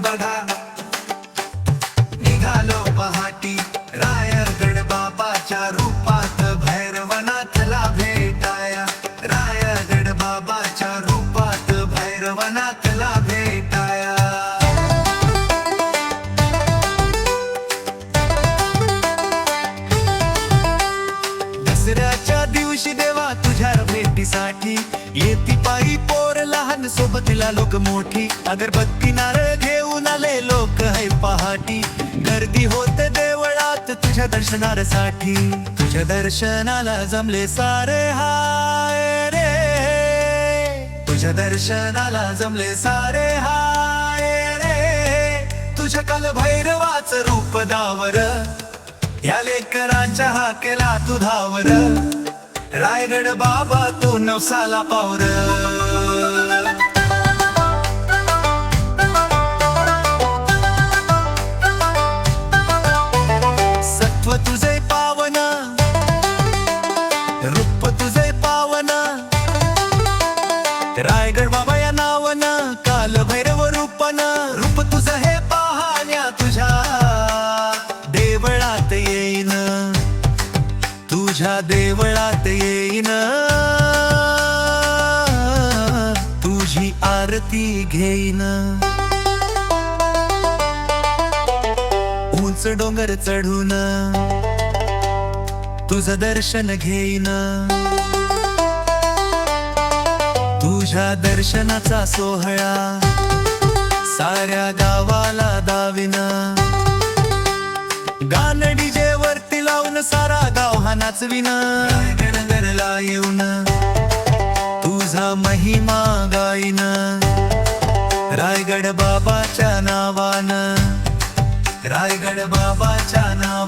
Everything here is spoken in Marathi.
बघा. निघालो पहाटी. रायगड बाबाच्या रूपात भैरवनाथला भेटाया. रायगड बाबाच्या रूपात भैरवनाथला भेटाया. दसऱ्याच्या दिवशी देवा तुझ्या भेटीसाठी. येती पायी पोर लहान सोबतीला लोक मोठी. अगरबत्ती नारळ घे घेऊन आले लोक है पहाटी. गर्दी होत देवळात तुझ्या दर्शनासाठी. तुझ्या दर्शनाला जमले सारे हाय रे. तुझ्या दर्शनाला जमले सारे हाय रे. तुझ्या काल भैरवाच रूप दावर. या लेकरांच्या हाकेला तू धावर. रायगड बाबा तू नवसाला पावर. पावन. रूप तुझे पावन. रायगड बाबा या नावन काल भैरव रूपन. रूप तुझं हे पाहण्या तुझ्या देवळात येईन. तुझ्या देवळात येईन. तुझी आरती घेईन. उंच डोंगर चढून तुझं दर्शन घेईन. तुझ्या दर्शनाचा सोहळा साऱ्या गावाला दाविन. गाण डीजे वरती लावून सारा गाव हा नाचविन. गणगरला येऊन तुझा महिमा गाईन. रायगड बाबाच्या नावान रायगड बाबाच्या नाव